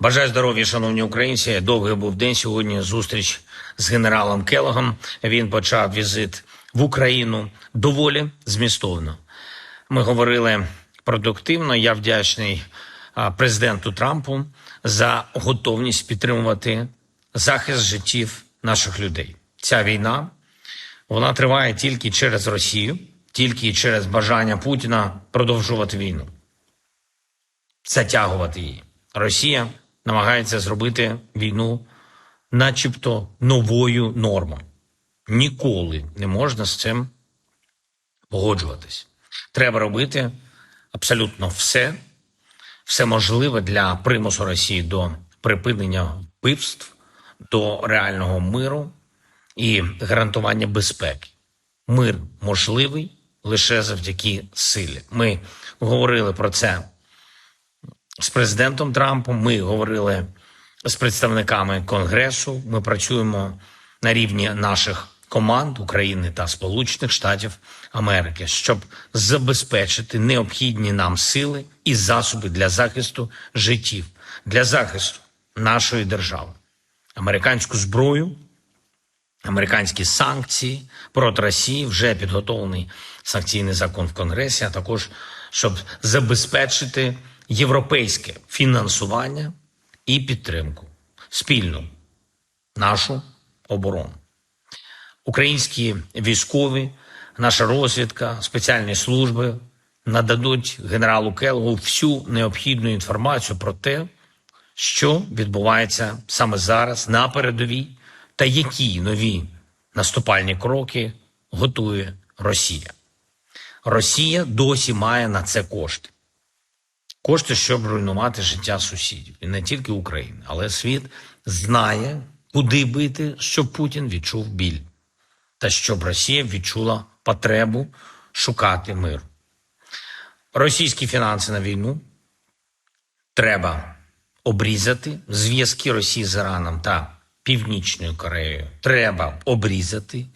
Бажаю здоров'я, шановні українці. Довгий був день. Сьогодні зустріч з генералом Келогом. Він почав візит в Україну доволі змістовно. Ми говорили продуктивно. Я вдячний президенту Трампу за готовність підтримувати захист життів наших людей. Ця війна вона триває тільки через Росію, тільки через бажання Путіна продовжувати війну, затягувати її. Росія намагається зробити війну, начебто, новою нормою. Ніколи не можна з цим погоджуватись. Треба робити абсолютно все, все можливе для примусу Росії до припинення вбивств, до реального миру і гарантування безпеки. Мир можливий лише завдяки силі. Ми говорили про це з президентом Трампом. Ми говорили з представниками Конгресу. Ми працюємо на рівні наших команд України та Сполучених Штатів Америки, щоб забезпечити необхідні нам сили і засоби для захисту життів, для захисту нашої держави, американську зброю. Американські санкції проти Росії вже підготовлений санкційний закон в Конгресі, а також щоб забезпечити європейське фінансування і підтримку спільну нашу оборону. Українські військові, наша розвідка, спеціальні служби нададуть генералу Келгу всю необхідну інформацію про те, що відбувається саме зараз на передовій, та які нові наступальні кроки готує Росія. Росія досі має на це кошти. Кошти, щоб руйнувати життя сусідів, і не тільки України, але світ знає, куди бити, щоб Путін відчув біль, та щоб Росія відчула потребу шукати миру. Російські фінанси на війну треба обрізати зв'язки Росії з Іраном та Північною Кореєю. Треба обрізати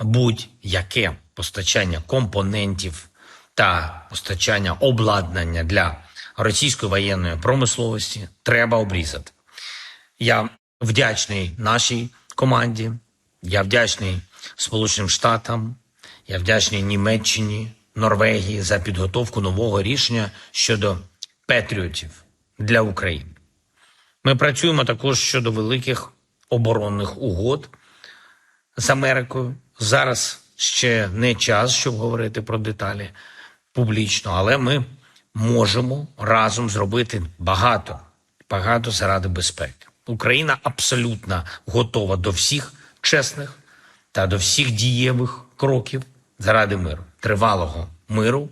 будь-яке постачання компонентів та постачання обладнання для російської воєнної промисловості. Треба обрізати. Я вдячний нашій команді. Я вдячний Сполученим Штатам. Я вдячний Німеччині, Норвегії за підготовку нового рішення щодо патріотів для України. Ми працюємо також щодо великих оборонних угод з Америкою. Зараз ще не час, щоб говорити про деталі публічно, але ми можемо разом зробити багато, багато заради безпеки. Україна абсолютно готова до всіх чесних та до всіх дієвих кроків заради миру, тривалого миру,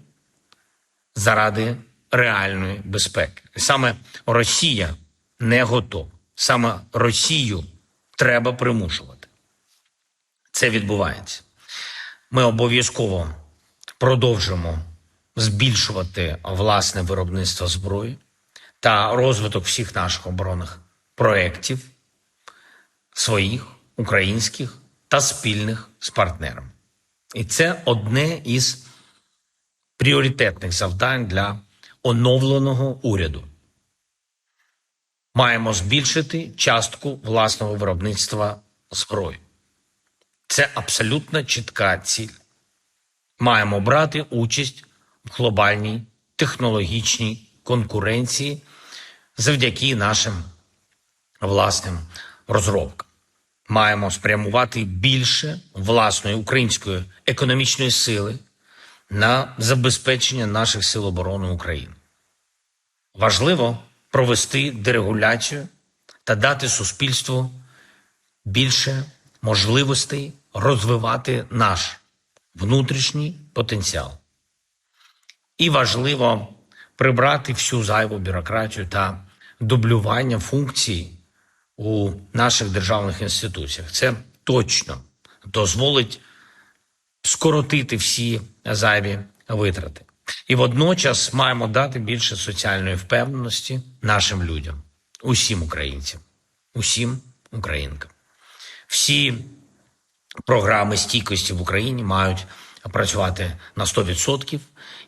заради реальної безпеки. Саме Росія не готова. Саме Росію треба примушувати. Це відбувається. Ми обов'язково продовжимо збільшувати власне виробництво зброї та розвиток всіх наших оборонних проєктів, своїх, українських та спільних з партнерами. І це одне із пріоритетних завдань для оновленого уряду. Маємо збільшити частку власного виробництва зброї. Це абсолютно чітка ціль. Маємо брати участь глобальній технологічній конкуренції завдяки нашим власним розробкам. Маємо спрямувати більше власної української економічної сили на забезпечення наших сил оборони України. Важливо провести дерегуляцію та дати суспільству більше можливостей розвивати наш внутрішній потенціал. І важливо прибрати всю зайву бюрократію та дублювання функцій у наших державних інституціях. Це точно дозволить скоротити всі зайві витрати. І водночас маємо дати більше соціальної впевненості нашим людям, усім українцям, усім українкам. Всі програми стійкості в Україні мають працювати на 100%.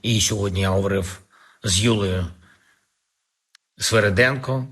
І сьогодні я говорив з Юлею Свереденко,